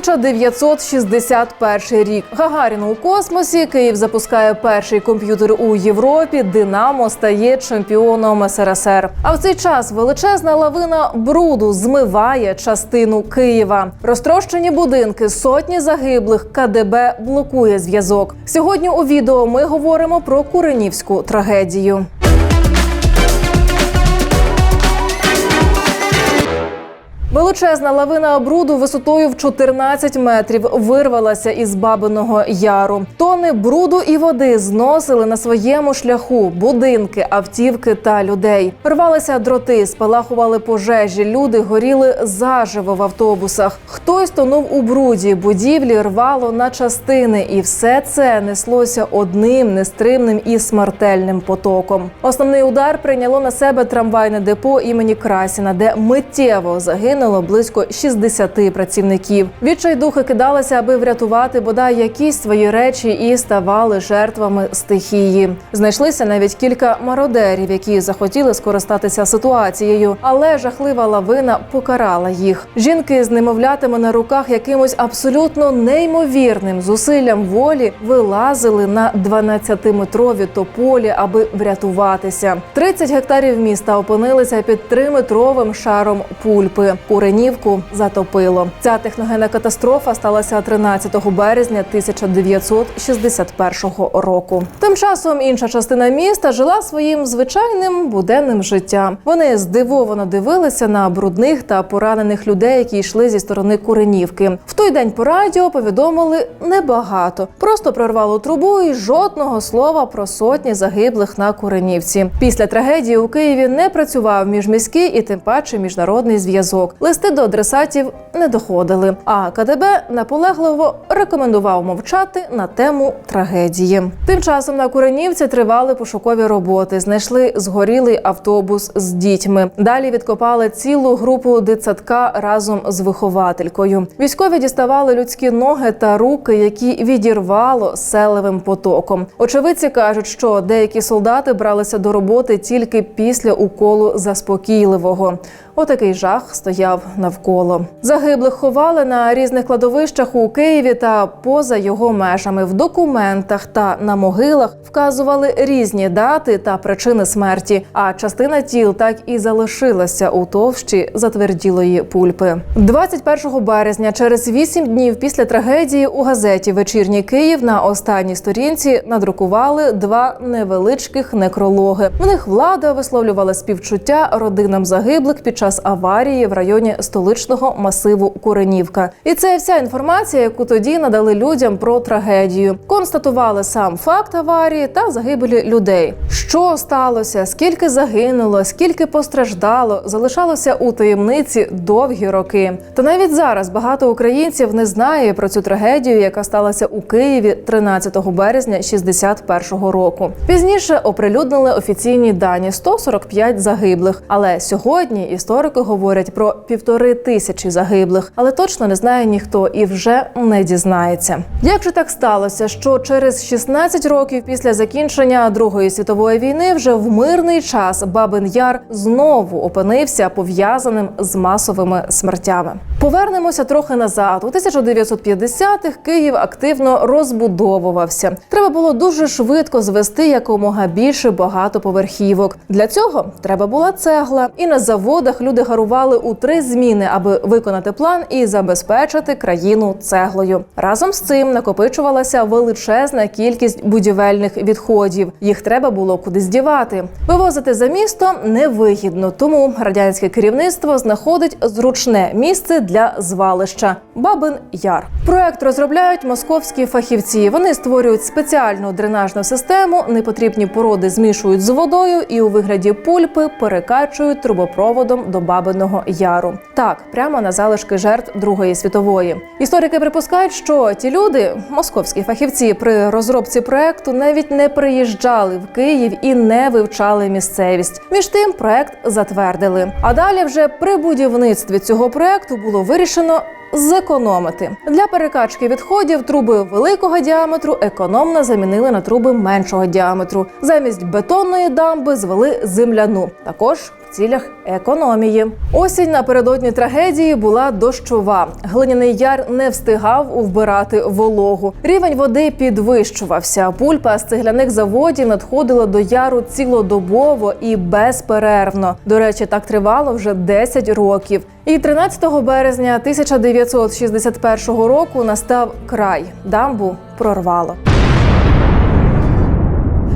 1961 рік. Гагарін у космосі. Київ запускає перший комп'ютер у Європі. Динамо стає чемпіоном СРСР. А в цей час величезна лавина бруду змиває частину Києва. Розтрощені будинки, сотні загиблих. КДБ блокує зв'язок. Сьогодні у відео ми говоримо про Куренівську трагедію. Величезна лавина бруду висотою в 14 метрів вирвалася із бабиного яру. Тони бруду і води зносили на своєму шляху будинки, автівки та людей. Рвалися дроти, спалахували пожежі. Люди горіли заживо в автобусах. Хтось тонув у бруді, будівлі рвало на частини, і все це неслося одним нестримним і смертельним потоком. Основний удар прийняло на себе трамвайне депо імені Красіна, де миттєво загинуло близько 60 працівників. Відчайдухи кидалися, аби врятувати бодай якісь свої речі, і ставали жертвами стихії. Знайшлися навіть кілька мародерів, які захотіли скористатися ситуацією, але жахлива лавина покарала їх. Жінки з немовлятами на руках якимось абсолютно неймовірним зусиллям волі вилазили на 12-метрові тополі, аби врятуватися. 30 гектарів міста опинилися під 3-метровим шаром пульпи. Куренівку затопило. Ця техногенна катастрофа сталася 13 березня 1961 року. Тим часом інша частина міста жила своїм звичайним буденним життям. Вони здивовано дивилися на брудних та поранених людей, які йшли зі сторони Куренівки. В той день по радіо повідомили небагато. Просто прорвало трубу і жодного слова про сотні загиблих на Куренівці. Після трагедії у Києві не працював міжміський і тим паче міжнародний зв'язок. Листи до адресатів не доходили. А КДБ наполегливо рекомендував мовчати на тему трагедії. Тим часом на Куренівці тривали пошукові роботи. Знайшли згорілий автобус з дітьми. Далі відкопали цілу групу дитсадка разом з вихователькою. Військові діставали людські ноги та руки, які відірвало селевим потоком. Очевидці кажуть, що деякі солдати бралися до роботи тільки після уколу заспокійливого. Отакий жах стояв навколо. Загиблих ховали на різних кладовищах у Києві та поза його межами. В документах та на могилах вказували різні дати та причини смерті. А частина тіл так і залишилася у товщі затверділої пульпи. 21 березня, через вісім днів після трагедії, у газеті Вечірній Київ на останній сторінці надрукували два невеличких некрологи. В них влада висловлювала співчуття родинам загиблих під час аварії в районі столичного масиву Куренівка. І це вся інформація, яку тоді надали людям про трагедію. Констатували сам факт аварії та загибелі людей. Що сталося, скільки загинуло, скільки постраждало, залишалося у таємниці довгі роки. Та навіть зараз багато українців не знає про цю трагедію, яка сталася у Києві 13 березня 61-го року. Пізніше оприлюднили офіційні дані 145 загиблих. Але сьогодні історики говорять про півтори тисячі загиблих, але точно не знає ніхто і вже не дізнається. Як же так сталося, що через 16 років після закінчення Другої світової війни вже в мирний час Бабин Яр знову опинився пов'язаним з масовими смертями? Повернемося трохи назад. У 1950-х Київ активно розбудовувався. Треба було дуже швидко звести якомога більше багатоповерхівок. Для цього треба була цегла, і на заводах люди гарували у три зміни, аби виконати план і забезпечити країну цеглою. Разом з цим накопичувалася величезна кількість будівельних відходів. Їх треба було куди здівати. Вивозити за місто невигідно, тому радянське керівництво знаходить зручне місце для звалища Бабин Яр. Проект розробляють московські фахівці. Вони створюють спеціальну дренажну систему, непотрібні породи змішують з водою і у вигляді пульпи перекачують трубопроводом до Бабиного Яру. Так, прямо на залишки жертв Другої світової. Історики припускають, що ті люди, московські фахівці, при розробці проекту навіть не приїжджали в Київ і не вивчали місцевість. Між тим проект затвердили. А далі вже при будівництві цього проекту було вирішено зекономити для перекачки відходів труби великого діаметру економно замінили на труби меншого діаметру. Замість бетонної дамби звели земляну. Також цілях економії. Осінь напередодні трагедії була дощова. Глиняний яр не встигав вбирати вологу. Рівень води підвищувався. Пульпа з цегляних заводів надходила до яру цілодобово і безперервно. До речі, так тривало вже 10 років. І 13 березня 1961 року настав край. Дамбу прорвало.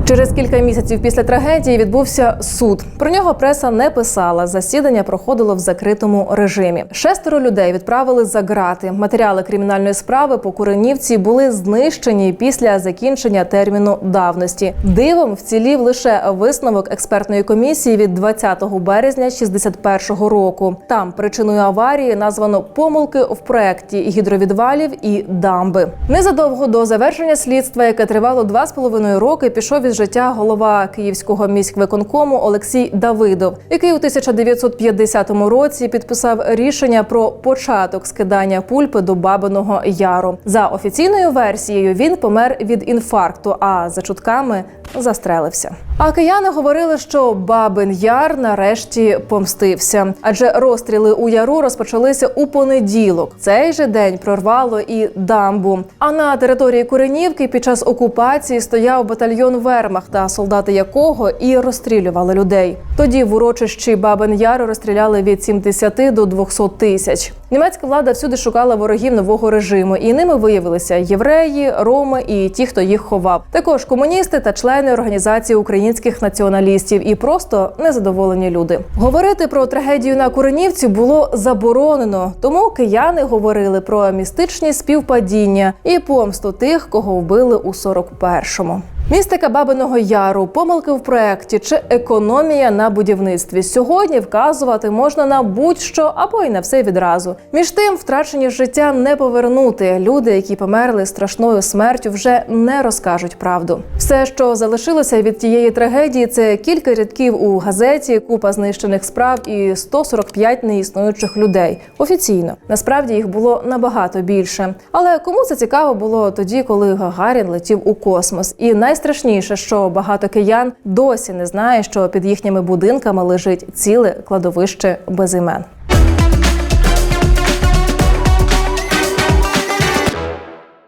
Через кілька місяців після трагедії відбувся суд. Про нього преса не писала. Засідання проходило в закритому режимі. Шестеро людей відправили за ґрати. Матеріали кримінальної справи по Куренівці були знищені після закінчення терміну давності. Дивом вцілів лише висновок експертної комісії від 20 березня 61-го року. Там причиною аварії названо помилки в проекті гідровідвалів і дамби. Незадовго до завершення слідства, яке тривало два з половиною роки, пішов із життя голова Київського міськвиконкому Олексій Давидов, який у 1950 році підписав рішення про початок скидання пульпи до Бабиного Яру. За офіційною версією він помер від інфаркту, а за чутками застрелився. А кияни говорили, що Бабин Яр нарешті помстився, адже розстріли у яру розпочалися у понеділок. Цей же день прорвало і дамбу. А на території Куренівки під час окупації стояв батальйон Вермахта, солдати якого і розстрілювали людей. Тоді в урочищі Бабин Яру розстріляли від 70 до 200 тисяч. Німецька влада всюди шукала ворогів нового режиму, і ними виявилися євреї, роми і ті, хто їх ховав. Також комуністи та члени організації українських націоналістів і просто незадоволені люди. Говорити про трагедію на Куренівці було заборонено, тому кияни говорили про містичні співпадіння і помсту тих, кого вбили у 41-му. Містика Бабиного Яру, помилки в проєкті чи економія на будівництві. Сьогодні вказувати можна на будь-що або й на все відразу. Між тим, втрачені життя не повернути. Люди, які померли страшною смертю, вже не розкажуть правду. Все, що залишилося від тієї трагедії, це кілька рядків у газеті, купа знищених справ і 145 неіснуючих людей. Офіційно насправді їх було набагато більше. Але кому це цікаво було тоді, коли Гагарін летів у космос? І найстрашніше, що багато киян досі не знає, що під їхніми будинками лежить ціле кладовище без імен.